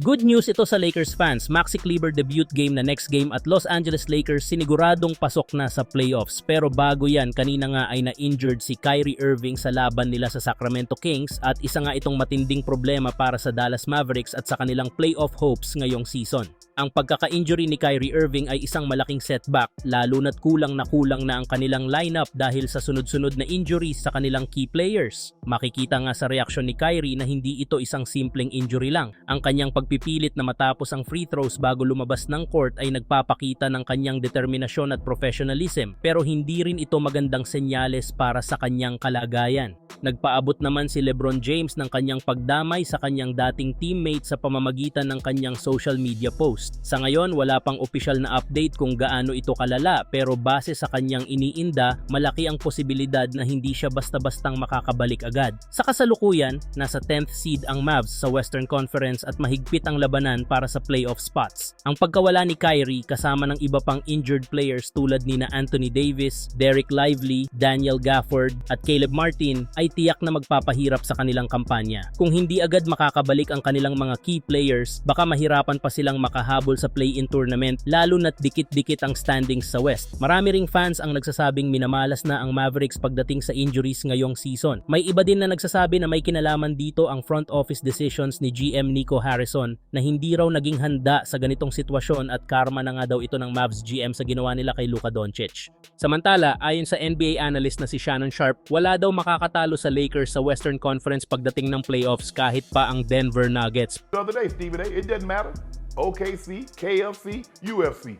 Good news ito sa Lakers fans. Maxi Kleber debut game na next game at Los Angeles Lakers siniguradong pasok na sa playoffs. Pero bago yan, kanina nga ay na-injured si Kyrie Irving sa laban nila sa Sacramento Kings at isa nga itong matinding problema para sa Dallas Mavericks at sa kanilang playoff hopes ngayong season. Ang pagkaka-injury ni Kyrie Irving ay isang malaking setback lalo na't kulang na kulang na ang kanilang lineup dahil sa sunod-sunod na injuries sa kanilang key players. Makikita nga sa reaksyon ni Kyrie na hindi ito isang simpleng injury lang. Ang kanyang pagpipilit na matapos ang free throws bago lumabas ng court ay nagpapakita ng kanyang determinasyon at professionalism pero hindi rin ito magandang senyales para sa kanyang kalagayan. Nagpaabot naman si LeBron James ng kanyang pagdamay sa kanyang dating teammate sa pamamagitan ng kanyang social media post. Sa ngayon, wala pang opisyal na update kung gaano ito kalala pero base sa kanyang iniinda, malaki ang posibilidad na hindi siya basta-bastang makakabalik agad. Sa kasalukuyan, nasa 10th seed ang Mavs sa Western Conference at mahigpit ang labanan para sa playoff spots. Ang pagkawala ni Kyrie kasama ng iba pang injured players tulad ni na Anthony Davis, Derek Lively, Daniel Gafford at Caleb Martin ay tiyak na magpapahirap sa kanilang kampanya. Kung hindi agad makakabalik ang kanilang mga key players, baka mahirapan pa silang makahabol sa play-in tournament lalo na't dikit-dikit ang standings sa West. Marami ring fans ang nagsasabing minamalas na ang Mavericks pagdating sa injuries ngayong season. May iba din na nagsasabi na may kinalaman dito ang front office decisions ni GM Nico Harrison na hindi raw naging handa sa ganitong sitwasyon at karma na nga daw ito ng Mavs GM sa ginawa nila kay Luka Doncic. Samantala, ayon sa NBA analyst na si Shannon Sharp, wala daw makakatalo sa Lakers sa Western Conference pagdating ng playoffs kahit pa ang Denver Nuggets. The other day, Stephen A. It doesn't matter. OKC, KFC, UFC.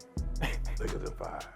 Lakers at five.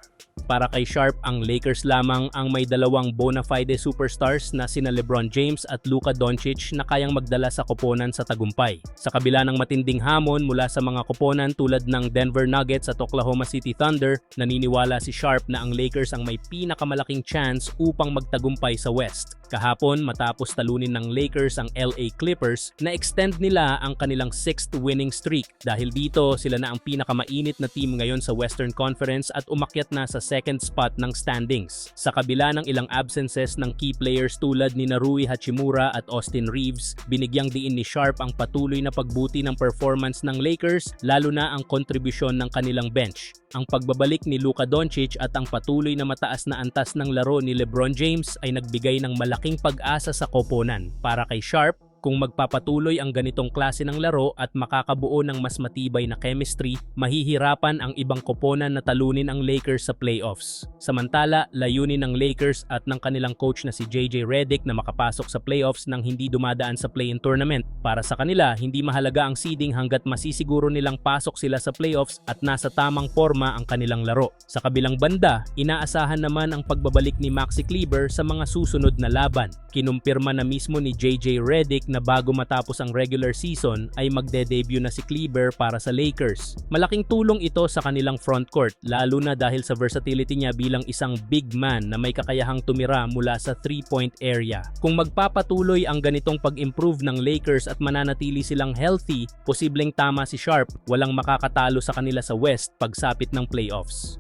Para kay Sharp, ang Lakers lamang ang may dalawang bona fide superstars na sina LeBron James at Luka Doncic na kayang magdala sa koponan sa tagumpay. Sa kabila ng matinding hamon mula sa mga koponan tulad ng Denver Nuggets at Oklahoma City Thunder, naniniwala si Sharp na ang Lakers ang may pinakamalaking chance upang magtagumpay sa West. Kahapon, matapos talunin ng Lakers ang LA Clippers, na-extend nila ang kanilang sixth winning streak. Dahil dito, sila na ang pinakamainit na team ngayon sa Western Conference at umakyat na sa second spot ng standings. Sa kabila ng ilang absences ng key players tulad ni Narui Hachimura at Austin Reeves, binigyang diin ni Sharp ang patuloy na pagbuti ng performance ng Lakers lalo na ang kontribusyon ng kanilang bench. Ang pagbabalik ni Luka Doncic at ang patuloy na mataas na antas ng laro ni LeBron James ay nagbigay ng malaking pag-asa sa koponan. Para kay Sharp, kung magpapatuloy ang ganitong klase ng laro at makakabuo ng mas matibay na chemistry, mahihirapan ang ibang koponan na talunin ang Lakers sa playoffs. Samantala, layunin ng Lakers at ng kanilang coach na si JJ Redick na makapasok sa playoffs nang hindi dumadaan sa play-in tournament. Para sa kanila, hindi mahalaga ang seeding hanggat masisiguro nilang pasok sila sa playoffs at nasa tamang forma ang kanilang laro. Sa kabilang banda, inaasahan naman ang pagbabalik ni Maxi Kleber sa mga susunod na laban. Kinumpirma na mismo ni JJ Redick na bago matapos ang regular season ay magde-debut na si Kleber para sa Lakers. Malaking tulong ito sa kanilang frontcourt lalo na dahil sa versatility niya bilang isang big man na may kakayahang tumira mula sa three-point area. Kung magpapatuloy ang ganitong pag-improve ng Lakers at mananatili silang healthy, posibleng tama si Sharp, walang makakatalo sa kanila sa West pagsapit ng playoffs.